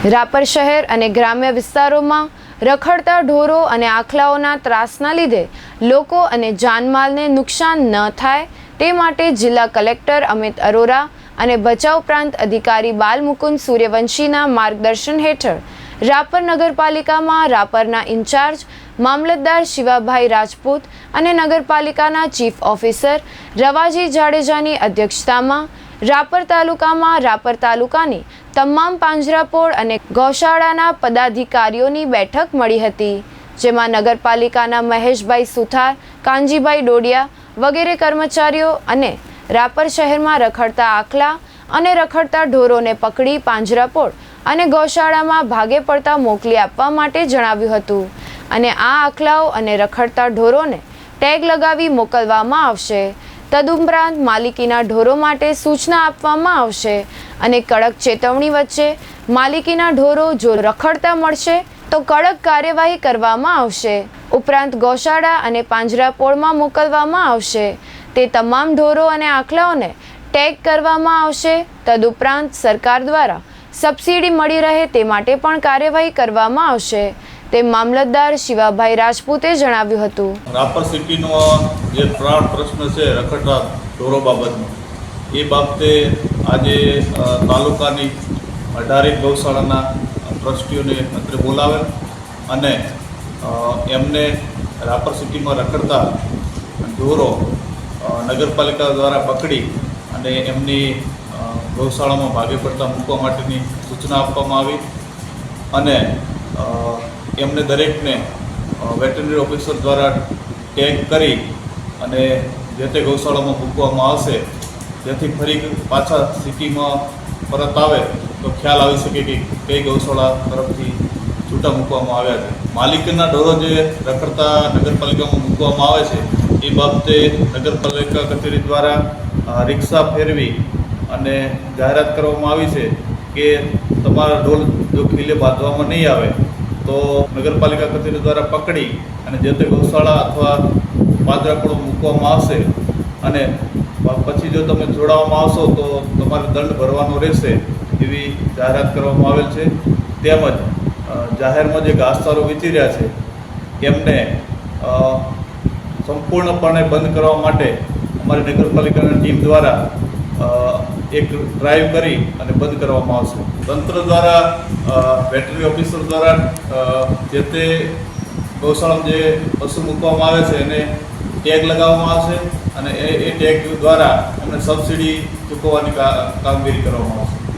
રાપર શહેર અને ગ્રામ્ય વિસ્તારોમાં રખડતા ઢોરો અને આખલાઓના ત્રાસના લીધે લોકો અને જાનમાલને નુકસાન ન થાય તે માટે જિલ્લા કલેક્ટર અમિત અરોરા અને બચાવ પ્રાંત અધિકારી બાલમુકુંદ સૂર્યવંશીના માર્ગદર્શન હેઠળ રાપર નગરપાલિકામાં રાપરના ઇન્ચાર્જ મામલતદાર શિવાભાઈ રાજપૂત અને નગરપાલિકાના ચીફ ઓફિસર રવાજી જાડેજાની અધ્યક્ષતામાં રાપર તાલુકામાં રાપર તાલુકાની તમામ પાંજરાપોળ અને ગૌશાળાના પદાધિકારીઓની બેઠક મળી હતી, જેમાં નગરપાલિકાના મહેશભાઈ સુથાર, કાનજીભાઈ ડોડિયા વગેરે કર્મચારીઓ અને રાપર શહેરમાં રખડતા આખલા અને રખડતા ઢોરોને પકડી પાંજરાપોળ અને ગૌશાળામાં ભાગે પડતા મોકલી આપવા માટે જણાવ્યું હતું. અને આ આખલાઓ અને રખડતા ઢોરોને ટેગ લગાવી મોકલવામાં આવશે. તદુપરાંત માલિકીના ઢોરો માટે સૂચના આપવામાં આવશે અને કડક ચેતવણી વચ્ચે માલિકીના ઢોરો જો રખડતા મળશે, તો કડક કાર્યવાહી કરવામાં આવશે. ઉપરાંત ગૌશાળા અને પાંજરાપોળમાં મોકલવામાં આવશે. તે તમામ ઢોરો અને આખલાઓને ટેગ કરવામાં આવશે. તદુપરાંત સરકાર દ્વારા સબસિડી મળી રહે તે માટે પણ કાર્યવાહી કરવામાં આવશે. તે મામલતદાર શિવાભાઈ રાજપૂતે જણાવ્યું હતું. રાપર સિટીનો જે પ્રાણ પ્રશ્ન છે, રખડતા ઢોરો બાબતનો, એ બાબતે આજે તાલુકાની અઢારેક ગૌશાળાના ટ્રસ્ટીઓને મંત્રી બોલાવેલ અને એમને રાપર સિટીમાં રખડતા ઢોરો નગરપાલિકા દ્વારા પકડી અને એમની ગૌશાળામાં ભાગે પડતા મૂકવા માટેની સૂચના આપવામાં આવી અને એમને દરેકને વેટરનરી ઓફિસર દ્વારા ટેગ કરી અને જે તે ગૌશાળામાં મૂકવામાં આવશે, જેથી ફરી પાછા સિટીમાં પરત આવે, તો ખ્યાલ આવી શકે કે કઈ ગૌશાળા તરફથી છૂટા મૂકવામાં આવ્યા છે. માલિકના ઢોરો જે રખડતા નગરપાલિકામાં મૂકવામાં આવે છે, એ બાબતે નગરપાલિકા કચેરી દ્વારા રિક્ષા ફેરવી અને જાહેરાત કરવામાં આવી છે કે તમારા ઢોલ જો ખીલે બાંધવામાં નહીં આવે તો નગરપાલિકા કચેરી દ્વારા પકડી અને જે તે ગૌશાળા અથવા પાંજરાપોળો મૂકવામાં આવશે અને પછી જો તમે જોડાવામાં આવશો તો તમારે દંડ ભરવાનો રહેશે એવી જાહેરાત કરવામાં આવેલ છે. તેમજ જાહેરમાં જે ઘાસચારો વેચી રહ્યા છે એમને સંપૂર્ણપણે બંધ કરવા માટે અમારી નગરપાલિકાની ટીમ દ્વારા એક ડ્રાઈવ કરી અને બંધ કરવામાં આવશે. તંત્ર દ્વારા વેટરી ઓફિસર દ્વારા જે તે ગૌશાળામાં જે પશુ મૂકવામાં આવે છે, એને ટેગ લગાવવામાં આવશે અને એ એ ટેગ દ્વારા એમને સબસિડી ચૂકવવાની કામગીરી કરવામાં આવશે.